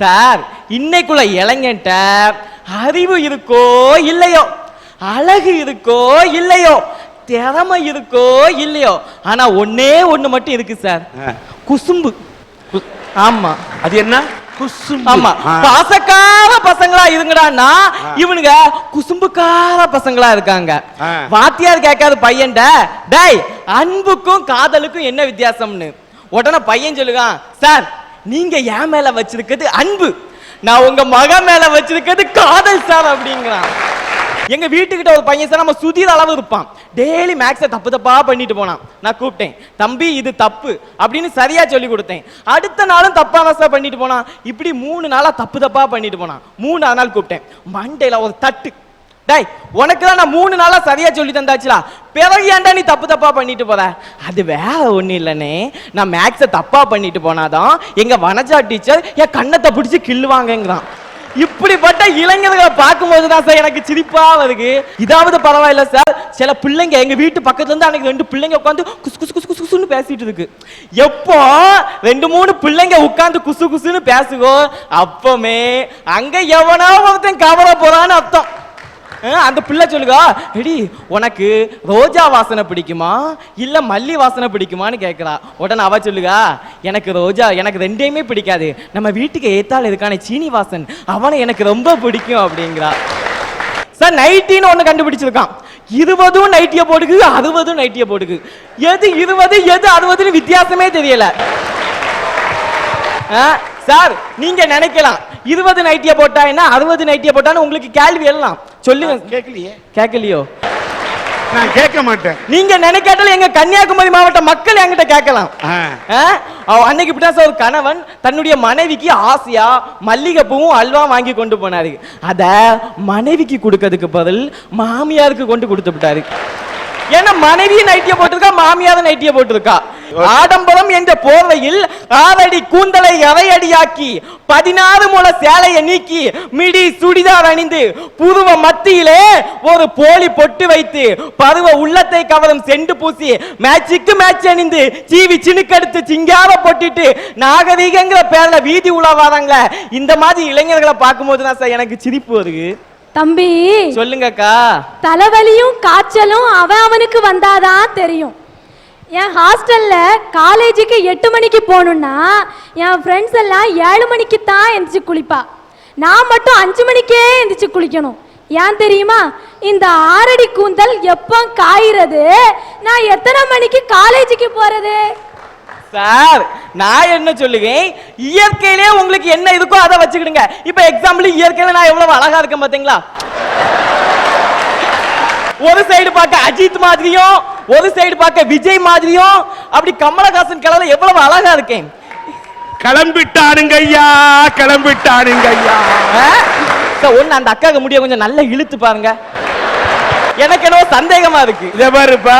Sir இன்னைக்குள்ள இளைஞன்ட்ட அறிவு இருக்கோ இல்லையோ அழகு இருக்கோ இல்லையோ திறமை இருக்கோ இல்லையோ ஆனா ஒண்ணே ஒண்ணு மட்டும் இருக்கு சார். குசும்பு ஆமா அது என்ன குசும்பு. ஆமா. பாசக்கார பசங்களா இருங்கடான்னா இவனுங்க குசும்புக்கார பசங்களா இருக்காங்க. வாத்தியார் கேட்காத பையன்ட டேய் அன்புக்கும் காதலுக்கும் என்ன வித்தியாசம்னு உடனே பையன் சொல்லுகான் சார் நீங்க என் மேல வச்சிருக்கிறது அன்பு. நான் உங்க மக மேல வச்சிருக்கிறது காதல் சார் அப்படிங்கிறான். எங்க வீட்டுக்கிட்ட ஒரு பையன் சார் நம்ம சுதீர் அளவு இருப்பான். டெய்லி மேக்ஸை தப்பு தப்பா பண்ணிட்டு போனான். நான் கூப்பிட்டேன் தம்பி இது தப்பு அப்படின்னு சரியா சொல்லி கொடுத்தேன். அடுத்த நாளும் தப்பா சார் பண்ணிட்டு போனான். இப்படி மூணு நாளா தப்பு தப்பா பண்ணிட்டு போனான். மூணு நாள் கூப்பிட்டேன். மண்டையில ஒரு தட்டு. டேய் உனக்கு தான் நான் மூணு நாளாக சரியாக சொல்லி தந்தாச்சுலா பிறகு ஏன்டா நீ தப்பு தப்பாக பண்ணிட்டு போற? அது வேற ஒன்றும் இல்லைனே. நான் மேக்ஸை தப்பாக பண்ணிட்டு போனாதான் எங்கள் வனஜா டீச்சர் என் கண்ணத்தை பிடிச்சி கிள்ளுவாங்கங்கிறான். இப்படிப்பட்ட இளைஞர்களை பார்க்கும்போது தான் சார் எனக்கு சிரிப்பா வருது. இதாவது பரவாயில்ல சார் சில பிள்ளைங்க எங்க வீட்டு பக்கத்துல இருந்து அன்னைக்கு ரெண்டு பிள்ளைங்க உட்காந்து குசு குசு குசு குசுன்னு பேசிட்டு இருக்கு. எப்போ ரெண்டு மூணு பிள்ளைங்க உட்காந்து குசு குசுன்னு பேசுகோ அப்பமே அங்க எவனா ஒருத்தன் கவர போறான்னு அர்த்தம். அந்த பிள்ளை சொல்லுகா எடி உனக்கு ரோஜா வாசனை பிடிக்குமா? இல்லை மல்லி வாசனை பிடிக்குமான்னு கேட்குறா உடனே அவ சொல்லுகா எனக்கு ரோஜா எனக்கு ரெண்டையுமே பிடிக்காது. நம்ம வீட்டுக்கு ஏத்தாள் இருக்கான சீனி சீனிவாசன் அவனை எனக்கு ரொம்ப பிடிக்கும் அப்படிங்கிறா. சார் நைட்டின்னு ஒன்று கண்டுபிடிச்சிருக்கான். இருபதும் நைட்டியை போட்டுக்கு அறுபதும் நைட்டியை போட்டுக்கு எது இருபது எது அறுபதுன்னு வித்தியாசமே தெரியல. ஆ, சார் நீங்க நினைக்கலாம். இருபது நைட்டியை போட்டா என்ன அறுபது நைட்டியை போட்டான்னு உங்களுக்கு கேள்வி எல்லாம். சொல்லுங்க. கேட்கலையே. கேட்கலையோ? நான் கேட்க மாட்டேன். நீங்க நினைக்காட்டாலும் எங்க கன்னியாகுமரி மாவட்ட மக்கள் என்கிட்ட கேட்கலாம். அன்னைக்கு இப்படிதான் ஒரு கணவன் தன்னுடைய மனைவிக்கு ஆசையா மல்லிகைப்பூவும் அல்வா வாங்கி கொண்டு போனாரு. அத மனைவிக்கு கொடுக்கறதுக்கு பதில் மாமியாருக்கு கொண்டு கொடுத்து விட்டாரு. ஏன்னா மனைவி நைட்டிய போட்டிருக்கா மாமியார் நைட்டிய போட்டிருக்கா. ஆடம்பரம் என்ற போர்வையில் ஆறடி கூந்தலை அரையடியாக்கி பதினாறு முள சேலையை நீக்கி மிடி சுடிதார் அணிந்து புருவ மத்தியிலே ஒரு போலி பொட்டு வைத்து பருவ உள்ளத்தை கவரும் செண்டு பூசி மேட்சுக்கு மேட்ச் அணிந்து சீவி சினுக்கெடுத்து சிங்கார போட்டுட்டு நாகரீகங்கிற பேர்ல வீதி உலா வராங்களே இந்த மாதிரி இளைஞர்களை பார்க்கும்போது தான் சார் எனக்கு சிரிப்பு வருது. தம்பி சொல்லுங்கக்கா. தலைவலியும் காய்ச்சலும் அவன் அவனுக்கு வந்தாதான் தெரியும். என் ஹாஸ்டல்ல காலேஜுக்கு எட்டு மணிக்கு போகணும்னா என் ஃப்ரெண்ட்ஸ் எல்லாம் ஏழு மணிக்கு தான் எந்திரிச்சு குளிப்பா. நான் மட்டும் அஞ்சு மணிக்கே எந்திரிச்சு குளிக்கணும். ஏன் தெரியுமா? இந்த ஆறடி கூந்தல் எப்போ காயிறது? நான் எத்தனை மணிக்கு காலேஜுக்கு போறது? சார் நான் என்ன சொல்லுவேன்? இயற்கையிலே உங்களுக்கு என்ன இருக்கோ அதை வச்சுக்கிடுங்க. இப்போ எக்ஸாம்பிள் இயற்கையில நான் எவ்வளவு அழகா இருக்கேன் பாத்தீங்களா? ஒரு சைடு பார்க்க அஜித் மாதிரியும் ஒரு சைடு பார்க்க விஜய் மாதிரியும் அப்படி கமலஹாசன் கலர்ல எவ்வளவு அழகா இருக்கேன். கிளம்பிட்டானுங்க ஐயா கிளம்பிட்டானுங்க ஐயா. ஒண்ணு அந்த அக்காக்கு முடிய கொஞ்சம் நல்லா இழுத்து பாருங்க. எனக்கு என்னவோ சந்தேகமா இருக்கு. இத பாருப்பா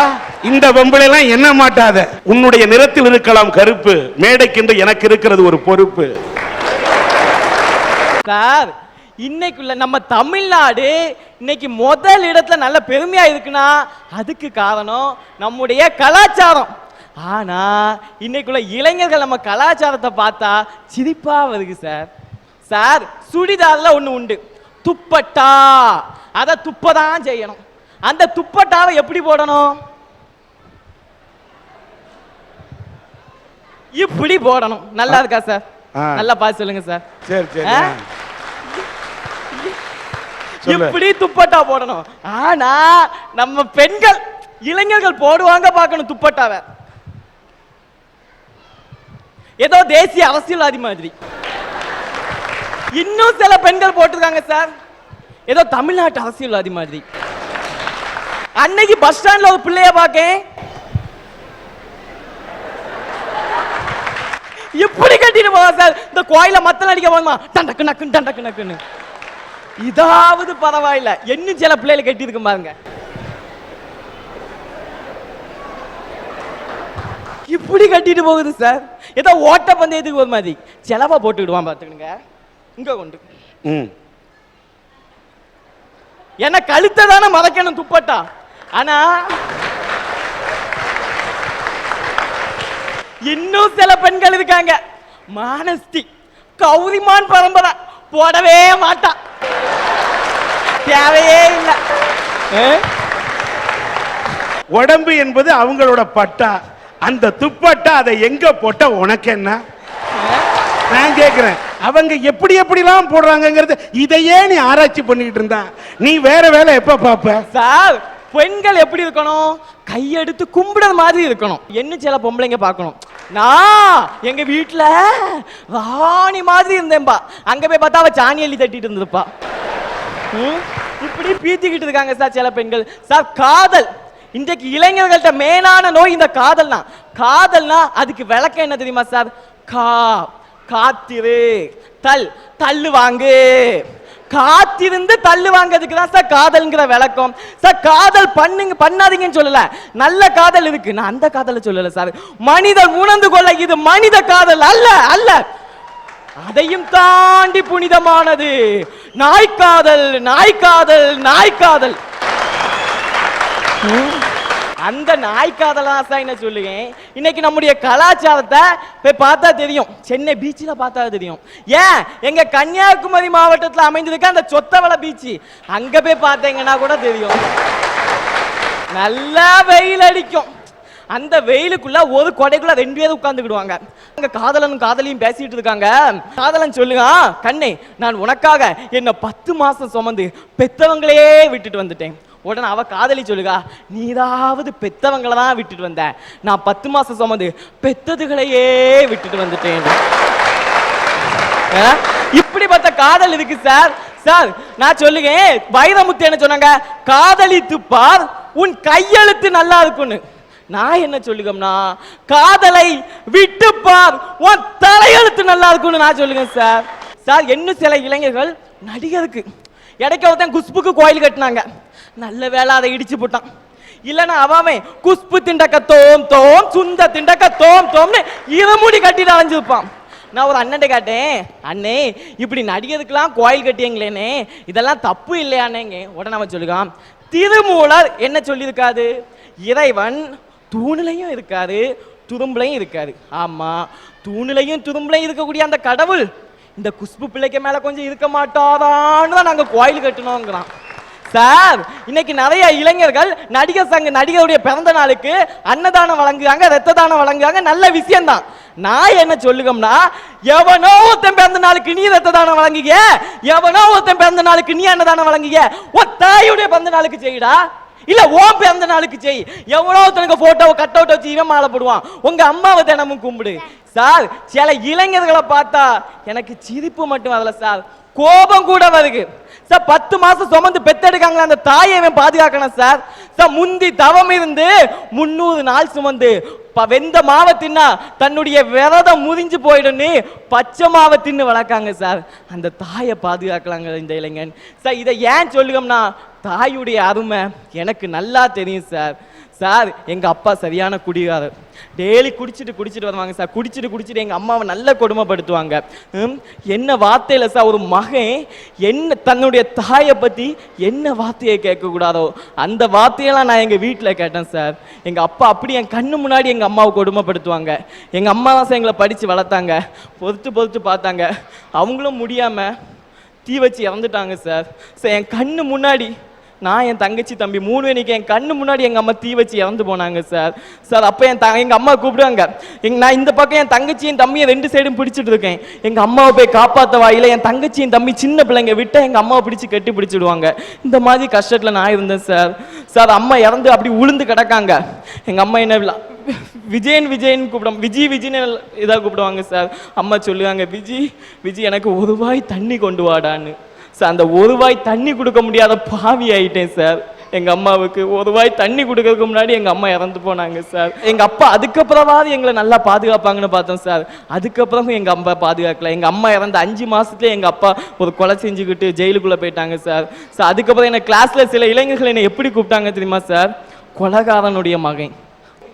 இந்த பொம்பளை எல்லாம் என்ன மாட்டாத. உன்னுடைய நிறத்தில் இருக்கலாம் கருப்பு மேடைக்கென்று எனக்கு இருக்கிறது ஒரு பொறுப்பு. சார் இன்னைக்குள்ள நம்ம தமிழ்நாடு இன்னைக்கு முதல் இடத்துல நல்ல பெருமையா இருக்குன்னா அதுக்கு காரணம் நம்முடைய கலாச்சாரம். ஆனா இன்னைக்குள்ள இளைஞர்கள் நம்ம கலாச்சாரத்தை பார்த்தா சிரிப்பா வருது சார். சார் சுடிதார்ல ஒண்ணு உண்டு. துப்பட்டா. அதை துப்பதான் செய்யணும். அந்த துப்பட்டாவை எப்படி போடணும்? இப்படி போடணும். நல்லா இருக்கா சார். நல்லா பார்த்து சொல்லுங்க சார். சரி சரி. இப்படி துப்பட்டா போடணும்? ஆனா நம்ம பெண்கள் இளைஞர்கள் போடுவாங்க பார்க்கணும் துப்பட்டாவை. ஏதோ தேசிய அரசியல்வாதி மாதிரி. இன்னும் சில பெண்கள் போட்டிருக்காங்க சார். ஏதோ தமிழ்நாட்டு அரசியல்வாதி மாதிரி. அன்னைக்கு பஸ் ஸ்டாண்ட்ல ஒரு பிள்ளைய பார்க்கேன் இப்படி கட்டிட்டு போவா சார்? இந்த கோயில மத்தல அடிக்க போகுமா டண்டக்கு நக்கு டண்டக்கு நக்குன்னு. இதாவது பரவாயில்ல. இன்னும் சில பிள்ளைகளை கட்டி இருக்கு பாருங்க. இப்படி கட்டிட்டு போகுது சார். ஏதோ ஓட்ட பந்தயத்துக்கு ஒரு மாதிரி. செலவா போட்டுக்கிடுவான் பார்த்துக்கிடுங்க இங்க கொண்டு. ம். என்ன கழுத்தை தானே மறைக்கணும் துப்பட்டா? ஆனா இன்னும் சில பெண்கள் இருக்காங்க. மானஸ்தி. கௌரிமான் பரம்பரை. போடவே மாட்டான் தேவையே இல்லை. உடம்பு என்பது அவங்களோட பட்டா. அந்த துப்பட்டா அதை எங்க போட்ட உனக்கு என்ன? நான் கேக்குறேன். அவங்க எப்படி எப்படிலாம் போடுறாங்கங்கிறது இதையே நீ ஆராய்ச்சி பண்ணிட்டு இருந்தா. நீ வேற வேலை எப்ப பாப்ப? சார் பெண்கள் எப்படி இருக்கணும்? கையெடுத்து கும்பிடுற மாதிரி இருக்கணும். என்ன சில பொம்பளைங்க பார்க்கணும். நான் எங்க வீட்ல ராணி மாதிரி இருந்தேன்பா. அங்க போய் பார்த்தா அவ சாணி அள்ளி தட்டிட்டு இருந்திருப்பா. இப்படி பீத்திக்கிட்டு இருக்காங்க சார் சில பெண்கள். சார் காதல். இன்றைக்கு இளைஞர்கள்ட்ட மேலான நோய் இந்த காதல் தான் காதல்னா அதுக்கு விளக்கம் என்ன தெரியுமா சார்? கா காத்திரு தல் தள்ளு வாங்கு காத்திருந்து தள்ளு வாங்கிறதுக்கு தான் சார் காதல்ங்கிற விளக்கம். சார் காதல் பண்ணுங்க பண்ணாதீங்கன்னு சொல்லல. நல்ல காதல் இருக்கு. நான் அந்த காதலை சொல்லல சார். மனிதர் உணர்ந்து கொள்ள இது மனித காதல் அல்ல அல்ல. அதையும் தாண்டி புனிதமானது. நாய்க்காதல் நாய்க்காதல் நாய்க்காதல். அந்த நாய்க்காதலா தான் என்ன சொல்லுவேன் இன்னைக்கு நம்முடைய கலாச்சாரத்தை போய் பார்த்தா தெரியும். சென்னை பீச்சில் பார்த்தா தெரியும். ஏன்? எங்க கன்னியாகுமரி மாவட்டத்தில் அமைந்திருக்க அந்த சொத்தவள பீச் அங்க போய் பார்த்தீங்கன்னா கூட தெரியும். நல்லா வெயில் அடிக்கும். அந்த வெயிலுக்குள்ள ஒரு கொடைக்குள்ள ரெண்டு பேரும் உட்காந்துக்கிடுவாங்க அங்க காதலனும் காதலியும் பேசிட்டு இருக்காங்க. காதலன் சொல்லுங்க கண்ணே நான் உனக்காக என்ன பத்து மாசம் சுமந்து பெத்தவங்களே விட்டுட்டு வந்துட்டேன். உடனே அவ காதலி சொல்லுகா நீதாவது பெத்தவங்களை தான் விட்டுட்டு வந்த. நான் பத்து மாசம் சுமந்து பெத்ததுகளையே விட்டுட்டு வந்துட்டேன். ஆ? இப்படிப்பட்ட காதல் இருக்கு சார். சார் நான் சொல்லுங்க வைரமுத்து என்ன சொன்னாங்க காதலித்து பார் உன் கையெழுத்து நல்லா இருக்கும்னு. நான் என்ன சொல்லுகம்னா காதலை விட்டுப்பார். உன் தலையெழுத்து நல்லா இருக்கும்னு நான் சொல்லுங்க சார். சார் இன்னும் சில இளைஞர்கள் நடிகருக்கு இடைக்க ஒருத்தன் குஷ்புக்கு கோயில் கட்டினாங்க. நல்ல வேலை அதை இடிச்சு போட்டான். இல்லைன்னா அவன் குஷ்பு திண்டக்க தோம் தோம் சுந்த திண்டக்க தோம் தோம்னு இருமுடி கட்டிட்டு அலைஞ்சிருப்பான். நான் ஒரு அண்ணன் கேட்டேன் அண்ணே இப்படி நடிகருக்கெல்லாம் கோயில் கட்டியங்களேனே இதெல்லாம் தப்பு இல்லையானேங்க. உடனே அவன் சொல்லுகான் திருமூலர் என்ன சொல்லியிருக்காது இறைவன் தூணிலையும் இருக்காரு துரும்புலையும் இருக்காரு ஆமா தூணிலையும் துரும்புலையும் இருக்கக்கூடிய அந்த கடவுள் இந்த குஷ்பு பிள்ளைக்கு மேல கொஞ்சம் இருக்க மாட்டாதான்னு தான் நாங்க கோயில் கட்டணுங்கிறான். சார் இன்னைக்கு நிறைய இளைஞர்கள் நடிகர் சங்க நடிகருடைய பிறந்த நாளுக்கு அன்னதானம் வழங்குறாங்க ரத்த தானம் வழங்குறாங்க நல்ல விஷயம்தான். நான் என்ன சொல்லுகம்னா எவனோ ஒருத்தன் பிறந்த நாளுக்கு நீ ரத்த தானம் வழங்குக எவனோ ஒருத்தன் பிறந்த நாளுக்கு நீ அன்னதானம் வழங்குக ஒத்தாயுடைய பிறந்த நாளுக்கு செய்யடா இல்ல ஓ பிறந்த நாளுக்கு செய். எவ்வளோ ஒருத்தனுக்கு போட்டோவை கட் அவுட் வச்சு இவன் மாலை போடுவான். உங்க அம்மாவை தினமும் கும்பிடு. சார் சில இளைஞர்களை பார்த்தா எனக்கு சிரிப்பு மட்டும் வரல சார். கோபம் கூட வருது. சார் பத்து மாசம் சுமந்து பெத்தெடுக்காங்களா அந்த தாயை இவன் பாதுகாக்கணும் சார். சார் முந்தி தவம் இருந்து முந்நூறு நாள் சுமந்து வெந்த மாவை தின்னா தன்னுடைய விரதம் முறிஞ்சு போயிடும்னு பச்சை மாவை தின்னு வளர்க்காங்க சார். அந்த தாயை பாதுகாக்கலாங்க இந்த இளைஞன். சார் இதை ஏன் சொல்லுங்கம்னா தாயுடைய அருமை எனக்கு நல்லா தெரியும் சார். சார் எங்கள் அப்பா சரியான குடிகாரர். டெய்லி குடிச்சிட்டு குடிச்சிட்டு வருவாங்க சார். குடிச்சிட்டு குடிச்சிட்டு எங்கள் அம்மாவை நல்ல கொடுமைப்படுத்துவாங்க. ம், என்ன வார்த்தையில் சார் ஒரு மகன் என்ன தன்னுடைய தாயை பற்றி என்ன வார்த்தையை கேட்கக்கூடாதோ அந்த வார்த்தையெல்லாம் நான் எங்கள் வீட்டில் கேட்டேன் சார். எங்கள் அப்பா அப்படி என் கண்ணு முன்னாடி எங்கள் அம்மாவை கொடுமைப்படுத்துவாங்க. எங்கள் அம்மா தான் சார் எங்களை படித்து வளர்த்தாங்க. பொறுத்து பொறுத்து பார்த்தாங்க. அவங்களும் முடியாமல் தீ வச்சு இறந்துட்டாங்க சார். சார் என் கண்ணு முன்னாடி நான் என் தங்கச்சி தம்பி மூணு மணிக்கு என் கண்ணு முன்னாடி எங்கள் அம்மா தீ வச்சு இறந்து போனாங்க சார். சார் அப்போ என் த எங்கள் அம்மா கூப்பிடுவாங்க. எங் நான் இந்த பக்கம் என் தங்கச்சியும் தம்பியும் ரெண்டு சைடும் பிடிச்சிட்டு இருக்கேன். எங்கள் அம்மாவை போய் காப்பாற்ற வாயில் என் தங்கச்சியும் தம்பி சின்ன பிள்ளைங்க விட்டால் எங்கள் அம்மாவை பிடிச்சி கட்டி பிடிச்சிடுவாங்க. இந்த மாதிரி கஷ்டத்தில் நான் இருந்தேன் சார். சார் அம்மா இறந்து அப்படி உளுந்து கிடக்காங்க. எங்கள் அம்மா என்ன விழா- விஜயன் விஜயன் கூப்பிடும் விஜய் விஜய்னு இதாக கூப்பிடுவாங்க சார். அம்மா சொல்லுவாங்க விஜி விஜி எனக்கு ஒரு வாய் தண்ணி கொண்டு வாடான்னு. சார் அந்த ஒரு வாய் தண்ணி கொடுக்க முடியாத பாவி ஆயிட்டேன் சார் எங்கள் அம்மாவுக்கு ஒரு வாய் தண்ணி கொடுக்கறதுக்கு முன்னாடி எங்கள் அம்மா இறந்து போனாங்க சார் எங்கள் அப்பா அதுக்கப்புறமாவது எங்களை நல்லா பாதுகாப்பாங்கன்னு பார்த்தோம் சார் அதுக்கப்புறம் எங்கள் அம்மா பாதுகாக்கல. எங்கள் அம்மா இறந்த அஞ்சு மாதத்துலேயே எங்கள் அப்பா ஒரு கொலை செஞ்சுக்கிட்டு ஜெயிலுக்குள்ளே போயிட்டாங்க சார் சார் அதுக்கப்புறம் என்னை கிளாஸில் சில இளைஞர்கள் என்னை எப்படி கூப்பிட்டாங்க தெரியுமா சார் கொலகாரனுடைய மகன்.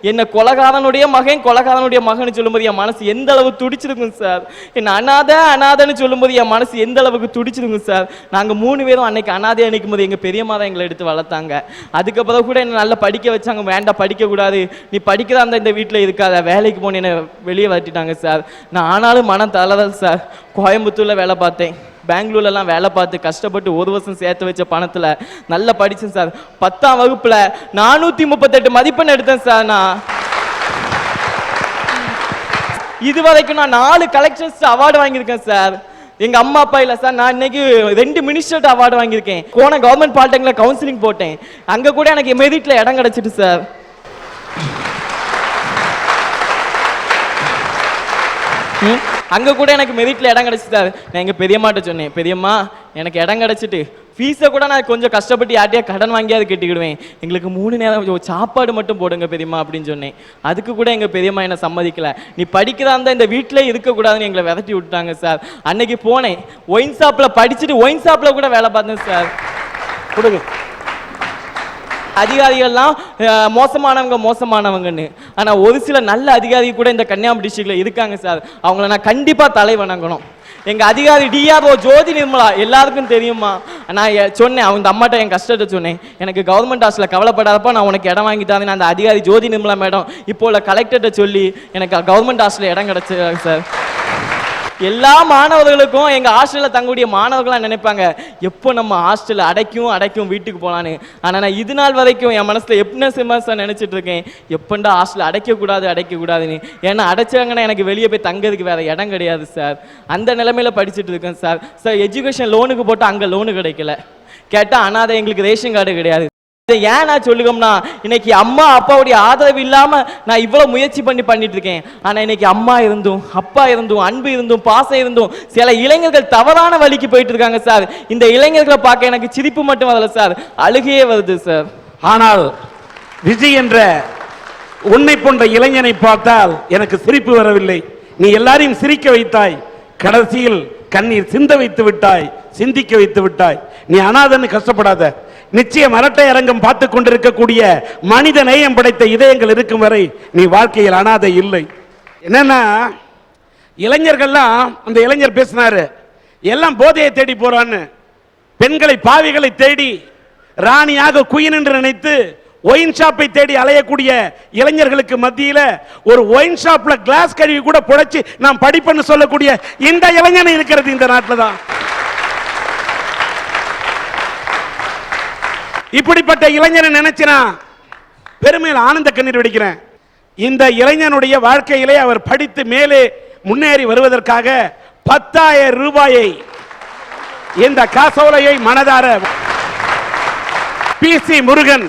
என்ன கொலகாரனுடைய மகன் கொலகாரனுடைய மகன் சொல்லும்போது என் மனசு எந்த அளவு துடிச்சிருக்கும் சார்? என்ன அனாதை அனாதைன்னு சொல்லும்போது என் மனசு எந்த அளவுக்கு துடிச்சிருக்கும் சார்? நாங்கள் மூணு பேரும் அன்னைக்கு அனாதையாக நிற்கும் போது எங்கள் பெரியம்மா தான் எங்களை எடுத்து வளர்த்தாங்க. அதுக்கப்புறம் கூட என்ன நல்லா படிக்க வச்சாங்க. வேண்டாம் படிக்கக்கூடாது. நீ படிக்கிற அந்த இந்த வீட்டில் இருக்காத. வேலைக்கு போன என்னை வெளியே வரட்டிட்டாங்க சார். நான் ஆனாலும் மனம் தளரல் சார். கோயம்புத்தூரில் வேலை பார்த்தேன். பெங்களூர்லலாம் வேலை பார்த்து கஷ்டப்பட்டு ஒரு வருஷம் சேர்த்து வச்ச பணத்தில் நல்லா படித்தேன் சார். பத்தாம் வகுப்பில் நானூற்றி முப்பத்தெட்டு மதிப்பெண் எடுத்தேன் சார் நான். இது வரைக்கும் நான் நாலு கலெக்ஷன்ஸ் அவார்டு வாங்கியிருக்கேன் சார். எங்க அம்மா அப்பா இல்ல சார் நான் இன்னைக்கு ரெண்டு மினிஸ்டர்ட் அவார்டு வாங்கியிருக்கேன். போன கவர்மெண்ட் பாலிடெக்னிக்ல கவுன்சிலிங் போட்டேன். அங்க கூட எனக்கு மெரிட்ல இடம் கிடைச்சிட்டு சார். ம், அங்கே கூட எனக்கு மெரிட்டில் இடம் கிடைச்சு சார் நான் எங்கள் பெரியம்மாட்ட சொன்னேன் பெரியம்மா எனக்கு இடம் கிடச்சிட்டு ஃபீஸை கூட நான் கொஞ்சம் கஷ்டப்பட்டு யார்ட்டையா கடன் வாங்கியாவது கட்டிக்கிடுவேன். எங்களுக்கு மூணு நேரம் சாப்பாடு மட்டும் போடுங்க பெரியம்மா அப்படின்னு சொன்னேன். அதுக்கு கூட எங்கள் பெரியம்மா என்ன சம்மதிக்கலை. நீ படிக்கிறதா இருந்தால் இந்த வீட்டிலே இருக்கக்கூடாதுன்னு எங்களை விரட்டி விட்டாங்க சார் அன்னைக்கு போனேன் ஒயின் ஷாப்பில் படிச்சுட்டு ஒயின் ஷாப்பில் கூட வேலை பார்த்தேன் சார் கொடுங்க. அதிகாரிகள்லாம் மோசமானவங்க மோசமானவங்கன்னு. ஆனால் ஒரு சில நல்ல அதிகாரி கூட இந்த கன்னியாகுமரி டிஸ்ட்ரிக்டில் இருக்காங்க சார். அவங்கள நான் கண்டிப்பாக தலை வணங்கணும் எங்கள் அதிகாரி டிஆர்ஓ ஜோதி நிர்மலா எல்லாருக்கும் தெரியுமா? நான் சொன்னேன் அவங்க அம்மாட்ட என் கஷ்டத்தை சொன்னேன். எனக்கு கவர்மெண்ட் ஹாஸ்டலில் கவலைப்படாதப்போ நான் உனக்கு இடம் வாங்கி தரேன் அந்த அதிகாரி ஜோதி நிர்மலா மேடம். இப்போ உள்ள கலெக்டர்கிட்ட சொல்லி எனக்கு கவர்மெண்ட் ஹாஸ்டலில் இடம் கிடச்சி சார். எல்லா மாணவர்களுக்கும் எங்க ஹாஸ்டலில் தங்கக்கூடிய மாணவர்களாக நினைப்பாங்க? எப்போ நம்ம ஹாஸ்டல் அடைக்கும் அடைக்கும் வீட்டுக்கு போகலான்னு ஆனா நான் இது நாள் வரைக்கும் என் மனசுல எப்படின்னா சிம்மாசா நினைச்சிட்டு இருக்கேன். எப்பண்டா ஹாஸ்டல் அடைக்க கூடாது அடைக்க கூடாதுன்னு ஏன்னா அடைச்சாங்கன்னா எனக்கு வெளியே போய் தங்கிறதுக்கு வேற இடம் கிடையாது சார் அந்த நிலைமையில படிச்சுட்டு இருக்கேன் சார் சார் எஜுகேஷன் லோனுக்கு போட்டு அங்க லோனு கிடைக்கல. கேட்டால் அனாதை எங்களுக்கு ரேஷன் கார்டு கிடையாது. இதை ஏன் நான் சொல்லுகம்னா இன்னைக்கு அம்மா அப்பாவுடைய ஆதரவு இல்லாம நான் இவ்வளவு முயற்சி பண்ணி பண்ணிட்டு இருக்கேன். ஆனா இன்னைக்கு அம்மா இருந்தும் அப்பா இருந்தும் அன்பு இருந்தும் பாசம் இருந்தும் சில இளைஞர்கள் தவறான வழிக்கு போயிட்டு இருக்காங்க சார் இந்த இளைஞர்களை பார்க்க எனக்கு சிரிப்பு மட்டும் வரல சார் அழுகையே வருது சார் ஆனால் விஜய் என்ற உன்னை போன்ற இளைஞனை பார்த்தால் எனக்கு சிரிப்பு வரவில்லை. நீ எல்லாரையும் சிரிக்க வைத்தாய். கடைசியில் கண்ணீர் சிந்த வைத்து விட்டாய் சிந்திக்க வைத்து விட்டாய். நீ அனாதன்னு கஷ்டப்படாத. நிச்சயம் அரட்டை அரங்கம் பார்த்து கொண்டிருக்கக்கூடிய மனித நேயம் படைத்த இதயங்கள் இருக்கும் வரை நீ வாழ்க்கையில் அனாதை இல்லை. என்னன்னா இளைஞர்கள்லாம் அந்த இளைஞர் பேசினாரு எல்லாம் போதையை தேடி போறான்னு. பெண்களை பாவிகளை தேடி ராணியாக குயின் என்று நினைத்து ஒயின் ஷாப்பை தேடி அலையக்கூடிய இளைஞர்களுக்கு மத்தியில் ஒரு ஒயின் ஷாப்பில் கிளாஸ் கழுவி கூட புடைச்சி நான் படிப்பேன்னு சொல்லக்கூடிய இந்த இளைஞன் இருக்கிறது இந்த நாட்டில் தான். இப்படிப்பட்ட இளைஞனை நினைச்சினா பெருமையில் ஆனந்த கண்ணீர் வெடிக்கிறேன். இந்த இளைஞனுடைய வாழ்க்கையிலே அவர் படித்து மேலே முன்னேறி வருவதற்காக பத்தாயிரம் ரூபாயை இந்த காசோலையை மனதார பி சி முருகன்